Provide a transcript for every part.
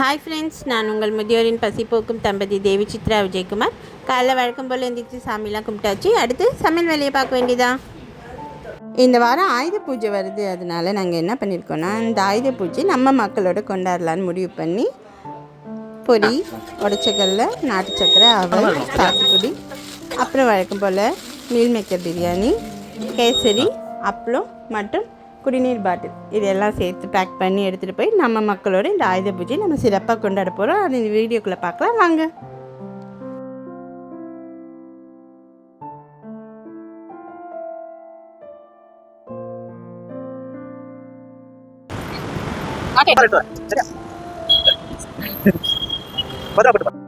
Hi friends நான் உங்கள் முதியோரின் பசிப்போக்கும் தம்பதி தேவி சித்ரா விஜயகுமார். காலைல வழக்கம் போல் எந்திரிச்சு சாமிலாம் கும்பிட்டாச்சு. அடுத்து சமையல் வேலையை பார்க்க வேண்டியதா? இந்த வாரம் ஆயுத பூஜை வருது. அதனால நாங்கள் என்ன பண்ணியிருக்கோன்னா இந்த ஆயுத பூஜை நம்ம மக்களோட கொண்டாடலான்னு முடிவு பண்ணி பொரி உடச்சக்கல்ல நாட்டு சக்கரை அவல் சாத்துக்குடி அப்புறம் வழக்கம் போல் மீல் மேக்கர் பிரியாணி கேசரி அப்பளம் மற்றும் குடிநீர் பாட்டில். இதெல்லாம் சேர்த்து பேக் பண்ணி எடுத்துகிட்டு போய் நம்ம மக்களோட இந்த ஆயுத பூஜை நம்ம சிறப்பாக கொண்டாட போகிறோம் அது இந்த வீடியோக்குள்ளே பார்க்கலாம். வாங்க. பத்திரப்பட்டு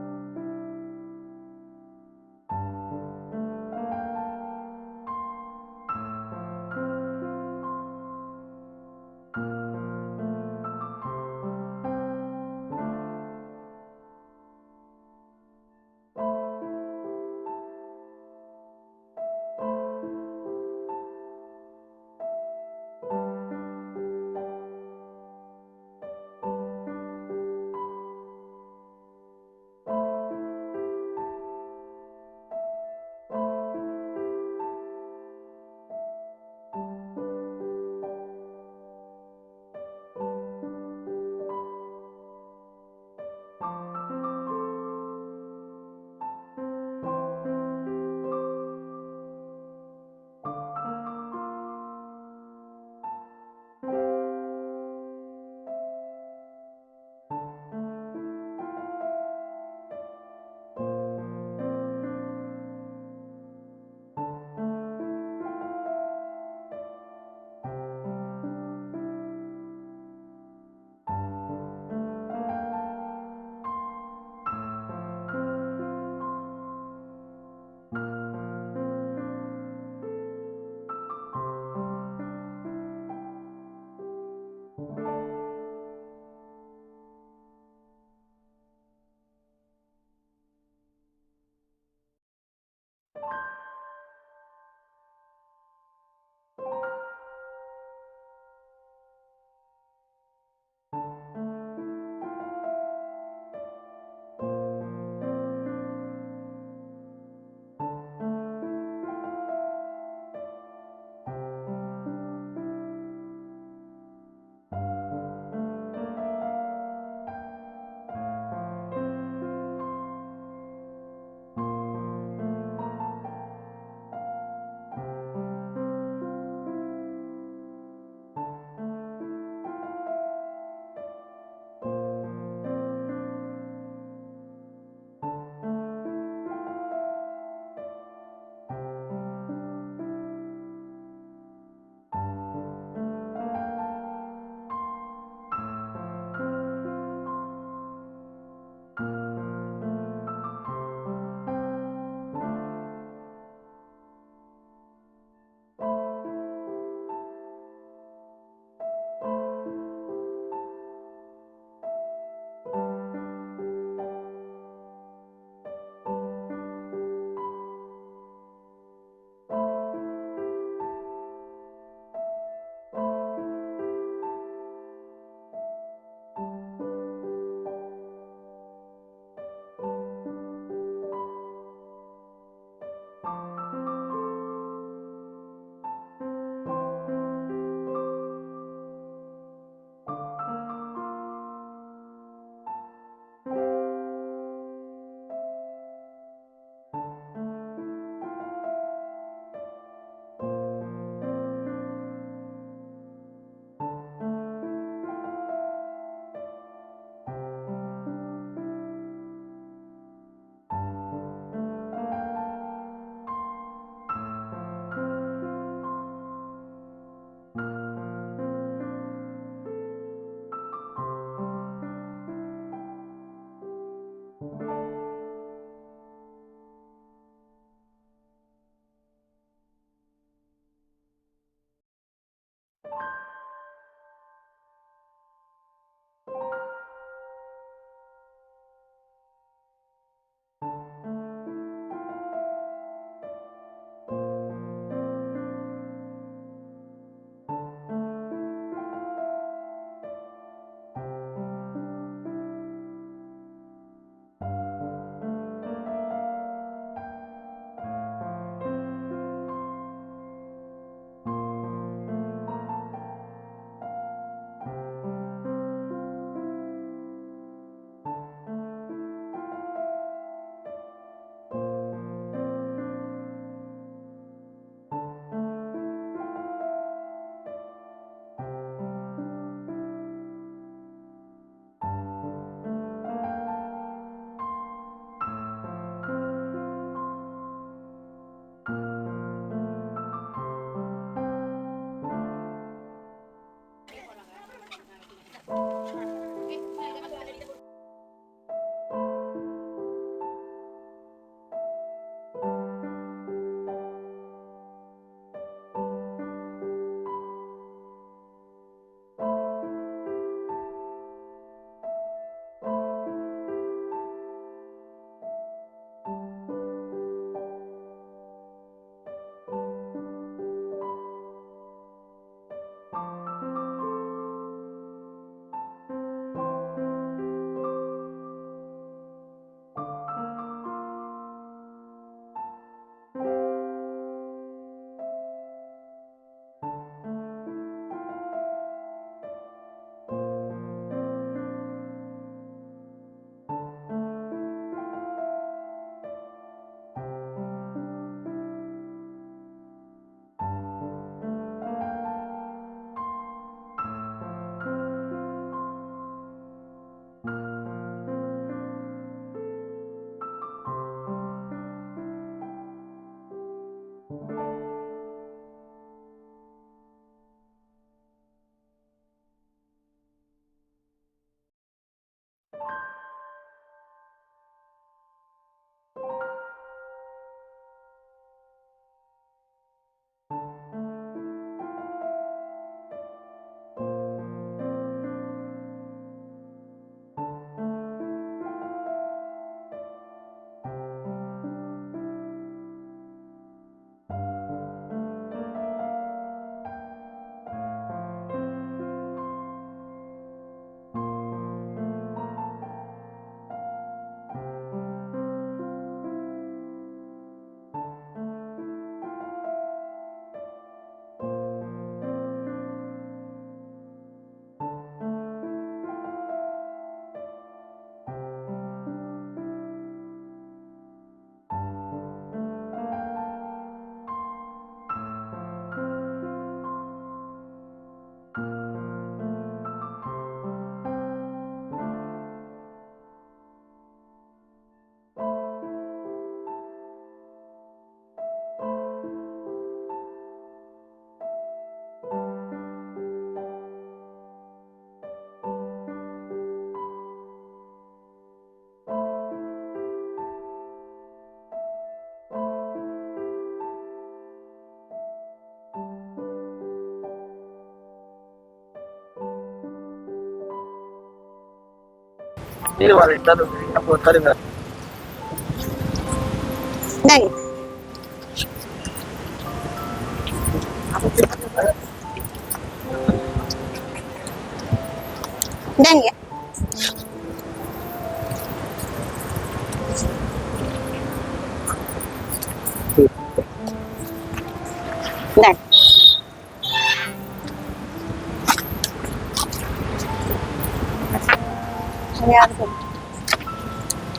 தரு அப்போ தருங்க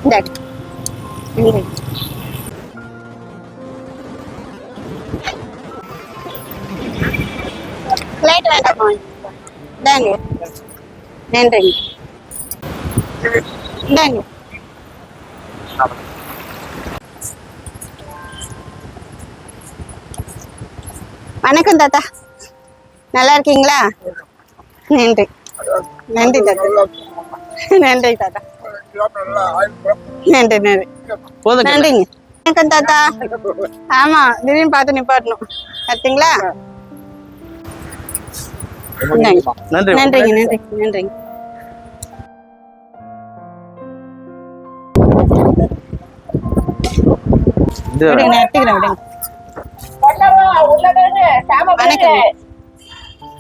இந்தாங்க இந்தாங்க பிளேட் வேண்டாமா இந்தாங்க நன்றிங்க இந்தாங்க வணக்கம் தாத்தா. நல்லா இருக்கீங்களா? நன்றி. நன்றி தாத்தா. நன்றி தாத்தா. நன்றி நன்றி. நன்றிங்க. வணக்கம் தாத்தா. ஆமா திடீர்னு பார்த்து நிப்பாட்டணும். பார்த்தீங்களா நன்றிங்க நன்றி நன்றிங்க.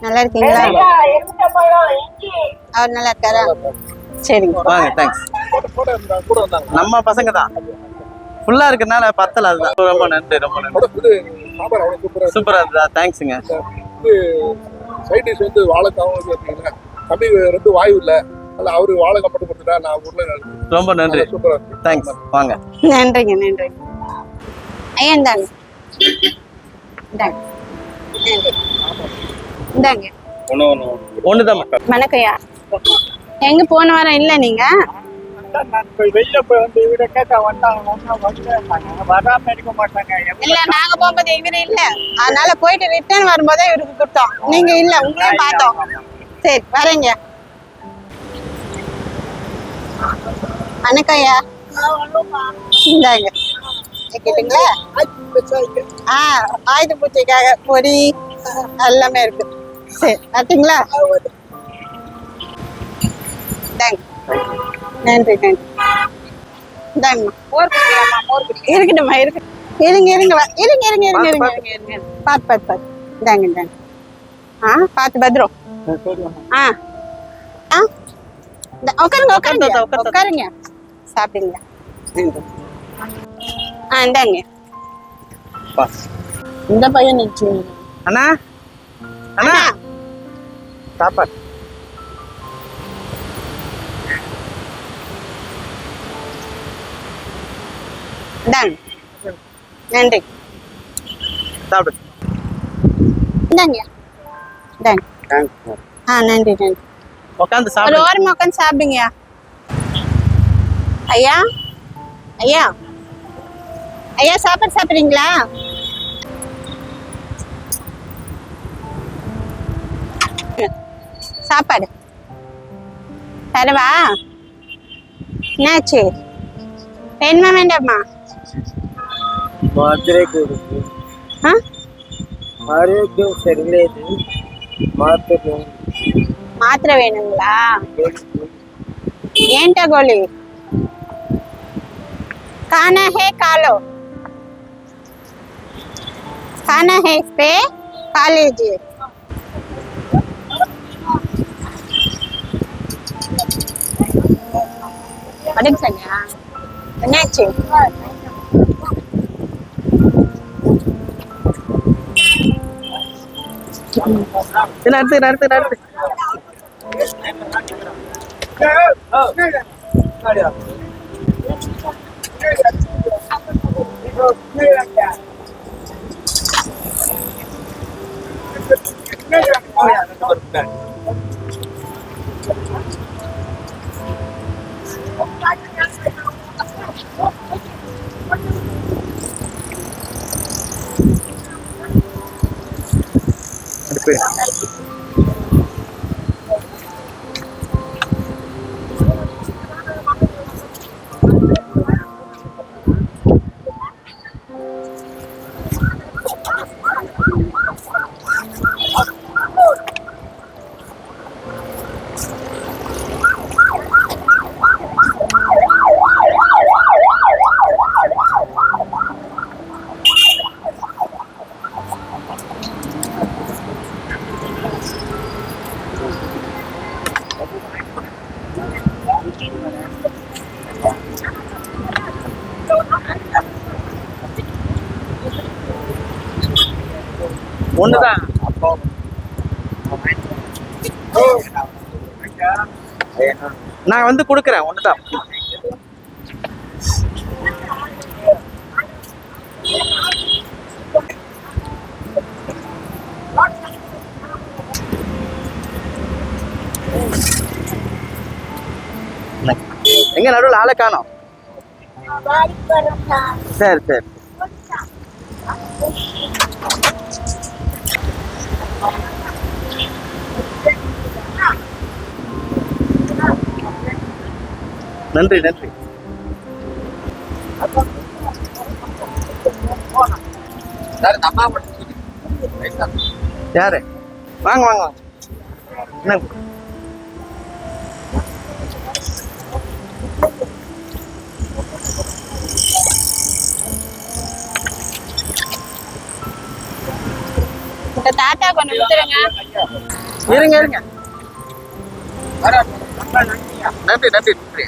நல்லா இருக்கீங்களா? அவர் நல்லா இருக்காரா? சரிங்க தேங்க்ஸ் நம்ம பசங்க தான் ஃபுல்லா இருக்கனால பத்தல அதுதான். ரொம்ப நன்றி ரொம்ப நன்றி. சாம்பார் அவ்வளோ சூப்பராக சூப்பரா இருந்தா தேங்க்ஸுங்க வந்து சைட் டிஷ் வந்து வாழைக்காவும் தம்பி ரெண்டு வாயு இல்லை. அதில் அவரு வாழைக்காய் மட்டும் கொடுத்துட்டா நான் ஊரில் ரொம்ப நன்றி. சூப்பராக இருக்கு. தேங்க்ஸ் வாங்க. நன்றிங்க நன்றிங்க ஐயா இந்தாங்க. இந்தாங்க. நன்றி. இந்தாங்க. ஒண்ணுதான் மட்டும் வணக்கம் எங்க போன வாரம் இல்ல நீங்க வெளில போய் வந்து இவரை கேட்டா வந்தாங்க ஒன்றும் வந்து வராம இருக்க மாட்டாங்க இல்ல நாங்க போகும்போது இவரு இல்ல. அதனால போயிட்டு ரிட்டர்ன் வரும்போதே இவருக்கு கொடுத்தோம் நீங்க இல்ல உங்களையும் பார்த்தோம். சரி வரேங்க. வணக்கம் ஐயா இந்தாங்க. கேட்டுங்களா ஆ ஆயுத பூஜைக்காக பொரி எல்லாமே இருக்கு. சரி பார்த்தீங்களா நன்றி நன்றி. இந்தாங்கம்மா. இருக்கட்டும்மா இருக்கு. இருங்க இருங்க இருங்க இருங்க இருங்க இருங்க இருங்க இருங்க. பார்த்து பார்த்து பார்த்து. இந்தாங்க இந்தாங்க. ஆ பார்த்து பத்திரம். ஆ ஆ. இந்த- உட்காருங்க உட்காருங்க. உட்காருங்க, உட்காருங்க. சாப்பிடுங்க. ஆ இந்தாங்க. இந்த பையன் அண்ணா. அண்ணா. சாப்பாடு. இந்தாங்க நன்றி. சாப்பிடு. இந்தாங்க. இந்தாங்க ஆ நன்றி நன்றி. உட்காந்து ஒரு சாப்பிடு ஓரமா உட்காந்து சாப்பிடுங்கய்யா ஐயா? ஐயா? ஐயா சாப்பாடு சாப்பிடுறீங்களா? சாப்பாடு. தரவா? என்னாச்சு? வேணுமா வேண்டாமா? ஆரோக்கியம் சரியில்லைது மாத்திரை மாத்திரை வேணுங்களா ஏன்ட்ட கோழி கானா ஹே காலோ கானா ஹே ஸ்பே காலேஜ் அடிச்சாங்க என்னாச்சு என்ன அடுத்து அடுத்து அடுத்து அடுத்து ஒண்ணுதான். நான் வந்து கொடுக்குறேன் ஒண்ணுதான். எங்க நடுவில் ஆளை காணோம். சரி சரி. நன்றி நன்றி. யாரு? வாங்க வாங்க வாங்க. என்ன? இந்த தாத்தா கொஞ்சம் கொடுத்துருங்க இருங்க இருங்க. நன்றி நன்றி நன்றி.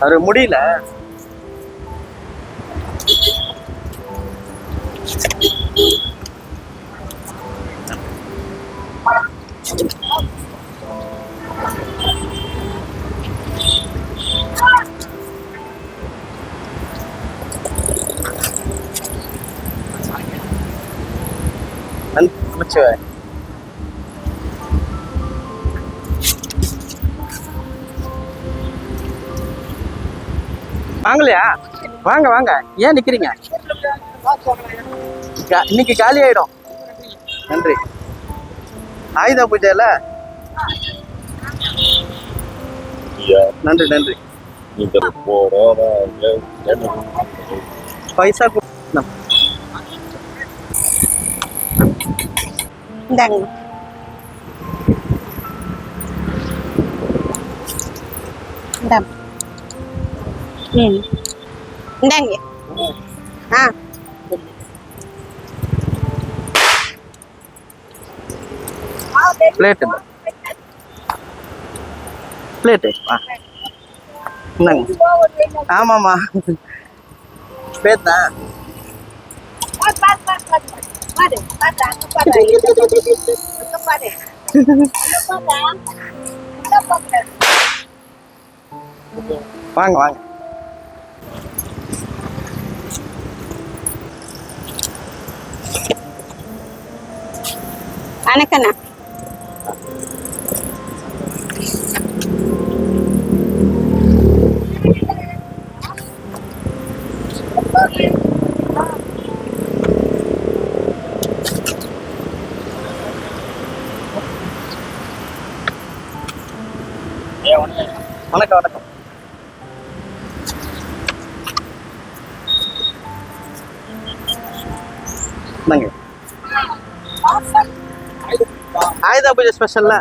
அது முடியல. நமச்சிவாய் வாங்கலையா? வாங்க வாங்க. ஏன் நிக்கிறீங்க? இன்னைக்கு காலி ஆயிடும். நன்றி. ஆயுத பூஜைல நன்றி நன்றி. பைசா இந்தாங்க இந்தாங்க ம் இந்தாங்க ஆ பிளேட் இந்த பிளேட்டு ஆ இந்தாங்க ஆமாம்மா பேத்தா வாங்க வாங்க வணக்கண்ணா ஐயா வணக்கம் வணக்கம். நங்க என்னங்க பூஜை ஸ்பெஷல்ல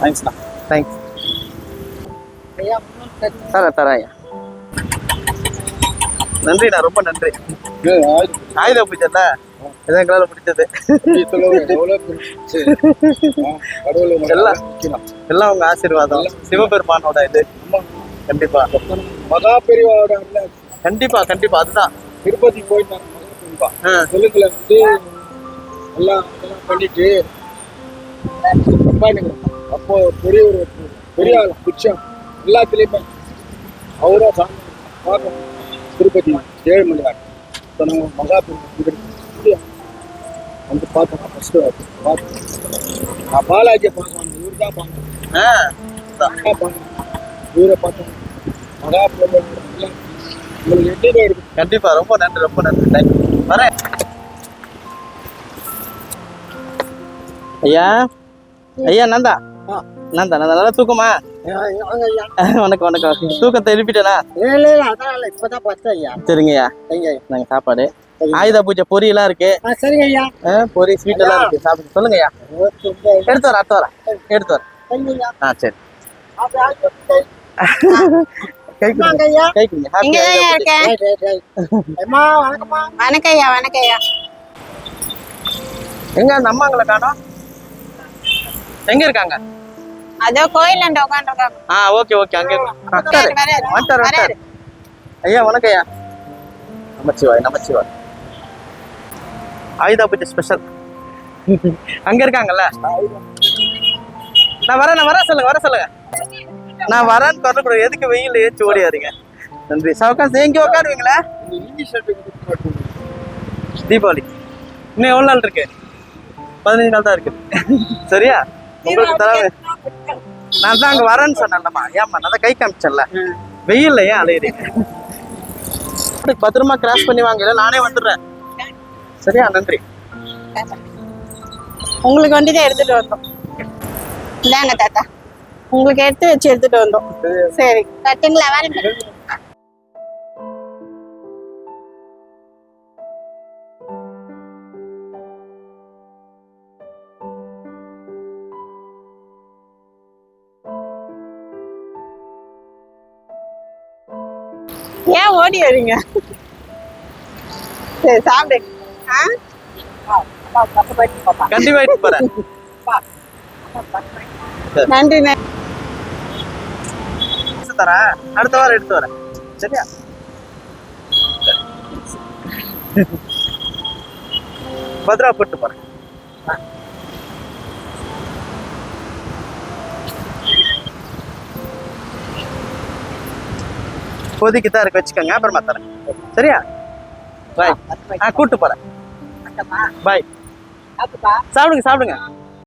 தேங்க்ஸ்ண்ணா தேங்க்ஸ் தரேன் ஐயா. நன்றிண்ணா ரொம்ப நன்றி. ஆயுத பூஜைல இதான் எங்களால் பிடிச்சது எல்லாம் எல்லாம் உங்க ஆசீர்வாதம். சிவபெருமானோட இது. கண்டிப்பா. மகா பெரியவாவோட கண்டிப்பா கண்டிப்பா. அதுதான். திருப்பதி போயிட்டாங்க ஆ, தெலுங்குல வந்து எல்லாம் பண்ணிட்டு அப்போ பெரிய ஒரு பெரிய ஆள் பிச்சம் எல்லாத்துலேயுமே. அவரா சாமி. திருப்பதி ஏழுமலையார். இப்போ நம்ம மகா பெரிய வந்து பார்த்தோம் ஃபஸ்ட்டு பார்த்தோம் நான் பாலாஜியை பார்க்கலாம் இவர் தான் பார்க்கணும். இவரை பார்த்தோம் மகா பெரிய உங்களுக்கு எப்படி இருக்கு. கண்டிப்பா. ரொம்ப நன்றி ரொம்ப நன்றி. தேங்க்யூ வரேன். ஐயா. ஐயா நந்தா. நந்தா நந்தா நல்லா தூக்கமா? வணக்கம் வணக்கம். தூக்கத்தை எழுப்பிட்டேனா? இல்லை இல்லை அதான் இல்லை பார்த்தேன் ஐயா சரிங்கய்யா. சரிங்க நாங்க சாப்பாடு. ஆயுத பூஜை பொரியெல்லாம் இருக்கு. ஆ சரிங்க ஐயா. பொரி ஸ்வீட் எல்லாம் இருக்கு. சாப்பிட்டு சொல்லுங்க ஐயா எடுத்து வரேன் அடுத்து வரேன் எடுத்து வரேன் ஆ சரி. எங்க அந்த அம்மாங்களை காணோம்? எங்க இருக்காங்க? அதோ கோயிலாண்ட உட்காந்துருக்காங்க ஆ ஓகே ஓகே அங்கே வந்துட்டாரு வராரு, வந்துட்டாரு வந்துட்டாரு. ஐயா வணக்கம் ஐயா நமச்சிவாய் நமச்சிவாய். ஆயுதா பூஜை ஸ்பெஷல் அங்க இருக்காங்கல்ல? நான் வரேன் நான் வரேன் சொல்லுங்க வர சொல்லுங்க. நான் வரேன்னு தொடர்பு எதுக்கு வெயில் ஏச்சு ஓடியாருங்க நன்றி. சவகாசம் எங்க உட்காருவீங்களா? தீபாவளி. இன்னும் எவ்வளவு நாள் இருக்கு? பதினஞ்சு நாள் தான் இருக்கு. சரியா? உங்களுக்கு தர நான் தான் அங்க வரேன்னு சொன்னேன்லம்மா. ஏம்மா நான் தான் கை காமிச்சேன்ல. வெயில்ல ஏன் அலையுறீங்க? பத்திரமா கிராஸ் பண்ணி வாங்க. இல்ல நானே வந்துடுறேன். சரியா நன்றி. உங்களுக்கு வண்டி தான் எடுத்துட்டு வந்தோம். இந்தாங்க தாத்தா. உங்களுக்கு எடுத்து வச்சு எடுத்துட்டு வந்தோம். சரி. கட்டுங்களா வரேன் ஏன் ஓடி வரீங்க? சரி சாப்பிடு. ஆ? கண்டிப்பா போறேன். நன்றி தரேன். அடுத்த வாரம் எடுத்து வரேன். சரியா? பத்ரா போட்டு போறேன். இப்போதைக்கு தான் இருக்கு வச்சுக்கோங்க. அப்புறமா தரேன். சரியா? பாய் ஆ கூட்டு போறேன். பாய் சாப்பிடுங்க சாப்பிடுங்க.